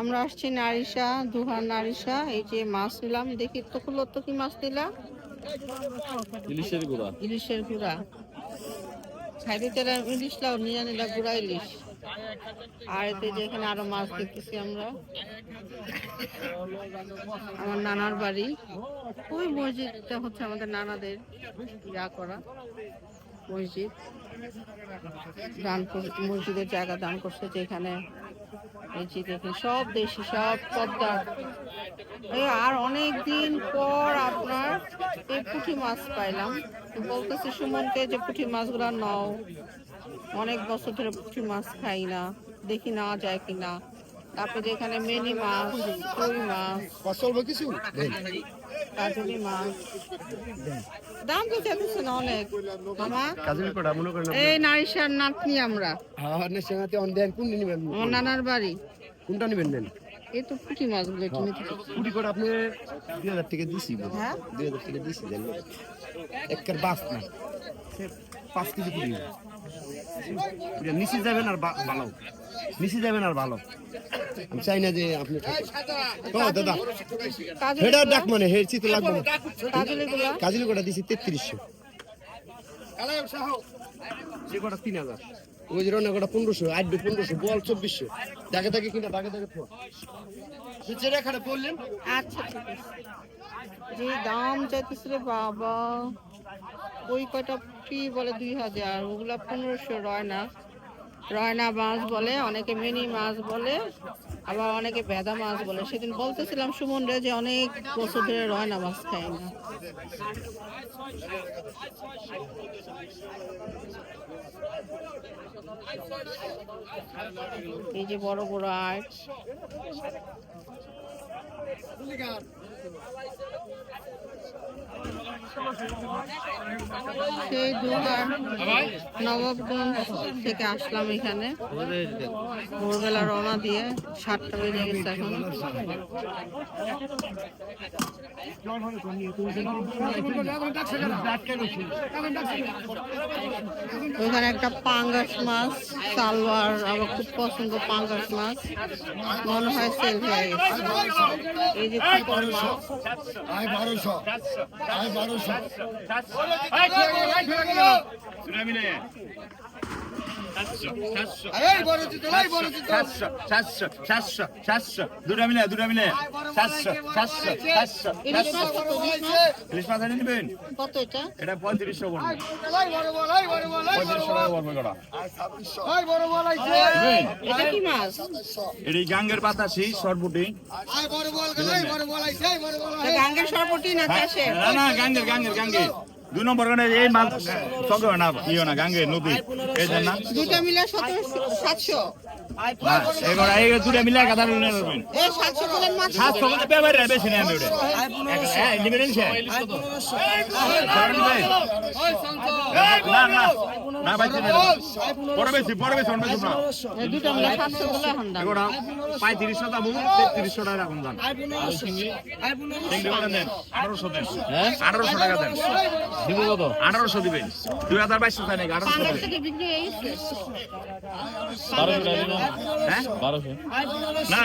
আমরা আসছি নারিশা দুহার নারিশা এই যে মাছ নিলাম দেখি তো খুলো তো কি মাছ নিলাম ইলিশের গুঁড়া। ইলিশের গুড়া। সাইডে তেরা ইলিশ লাও নিয়ে নিলা গুড়া ইলিশ। আর এতে যে এখানে আরও মাছ দেখতেছি আমরা। আমার নানার বাড়ি। ওই মসজিদটা হচ্ছে আমাদের নানাদের ইয়া করা। মসজিদ। দান মসজিদের জায়গা দান করছে যেখানে এই সব দেশি সব পদ্মার এই আর অনেক দিন পর আপনার এই পুঁটি মাছ পাইলাম। বলতেছি সুমনকে যে পুঁটি মাছগুলো নাও। অনেক বছর ধরে পুঁটি মাছ খাই না। দেখি না যায় কিনা। তারপরে এখানে মেনি মাছ কই মাছ ফসল কিছু? কাজলি মাছ। দাম তো চাইতেছে না অনেক। মামা? কাজের কটা মনে করেন এই নারিশার নাতনি আমরা। হ্যাঁ নেশাতে অন দেন কোন নিবেন? আমার নানার বাড়ি। কোনটা নিবেন দেন? এই তো পুঁটি মাছগুলো একটু নিতে। কুড়ি করে আপনি দুই হাজার টাকা দিছি হ্যাঁ? দুই হাজার টাকা দিছি জানেন একের বাস না। পাঁচ কেজি কুড়ি এটা নিচে যাবেন আর বা- নিচে যাবেন আর ভালো। আমি চাই না যে আপনি দাদা। কাজলি হেডা ডাক মানে হেড চিত্র লাগবে না কাজলি কটা দিছি তেত্রিশশো। যে কটা তিন হাজার। ওই যে রান্না কটা পনেরোশো আট পনেরোশো বল চব্বিশশো। দেখে কিনা দেখে দেখে থো যে রেখাটা বললেন আচ্ছা যে দাম বাবা। ওই কয়টা কি বলে দুই হাজার ওগুলা পনেরোশো রয়না রয়না মাছ বলে, অনেকে মিনি মাছ বলে, আবার অনেকে ভেদা মাছ বলে। সেদিন বলতেছিলাম সুমন রে যে অনেক বছর ধরে রয়না মাছ খাই না। এই যে বড় বড় আর্ট সেই দুবার নবাবগঞ্জ থেকে আসলাম এখানে। ভোরবেলা রওনা দিয়ে সাতটা বেজে গেছে এখন। ওইখানে একটা পাঙ্গাস মাছ সালোয়ার আমার খুব পছন্দ পাঙ্গাস মাছ। মনে হয় সেল হয়ে গেছে। এই যে মাছ। বারোশো বারোশো সাতশো সাতশো সাতশো সাতশো দুটা মিলে দুটা মিলে। সাতশো সাতশো সাতশো ইলিশ ইলিশ মাছ এনে নেবেন কত এটা? এটা পঁয়ত্রিশশো টাকা এটা কি মাছ? এটি গাঙ্গের পাতাশি সরপুটি। গাঙ্গের সরপটি না না গাঙ্গের গাঙ্গের গাঙ্গের। দুই নম্বর কারণে এই মাছ সঙ্গে না ইয়ে না গাঙ্গে নদী। এই জন্য দুটা মিলে সাতশো বেশি নেই না না না ভাই পরে বেশি পরে বেশি অন্য কিছু না দুটা মিলে সাতশো বলে এখন দাম এগুলো পঁয়ত্রিশশো দাম তেত্রিশশো টাকা রাখুন দাম দেন আঠারোশো দেন হ্যাঁ আঠারোশো টাকা দেন দিব কত দিবেন দুই হাজার বাইশশো টাকা গেছে হ্যাঁ না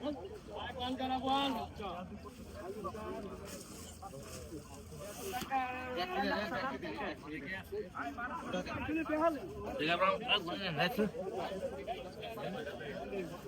আপনি এই শেয়ারে দুটো মিলে এই পালাইছে রে কাদুলি ওই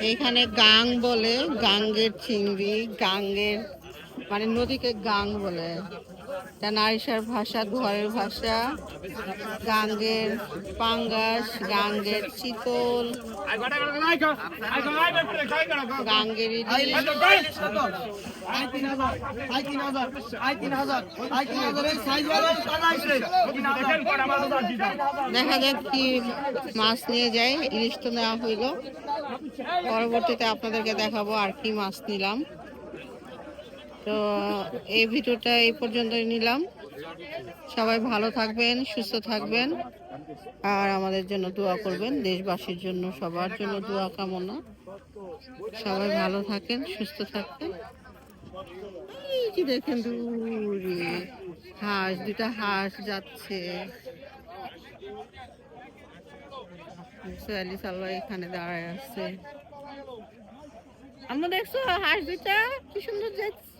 এইখানে গাং বলে গাঙ্গের চিংড়ি গাঙ্গের মানে নদীকে গাং বলে। এটা নারিশার ভাষা, ঘরের ভাষা, গাঙ্গের পাঙ্গাস, গাঙ্গের চিতল গাঙ্গের দেখা যাক কি মাছ নিয়ে যায়, ইলিশ তো নেওয়া হইল। পরবর্তীতে আপনাদেরকে দেখাবো আর কি মাছ নিলাম। তো, এই ভিডিওটা এই পর্যন্তই নিলাম। সবাই ভালো থাকবেন, সুস্থ থাকবেন, আর আমাদের জন্য দোয়া করবেন, দেশবাসীর জন্য, সবার জন্য দোয়া কামনা। সবাই ভালো থাকেন, সুস্থ যে দেখেন দূরে, হাঁস দুটা হাঁস যাচ্ছে। এখানে দাঁড়ায় আছে। আমরা দেখছ হাঁস দুটা কি সুন্দর যাচ্ছে।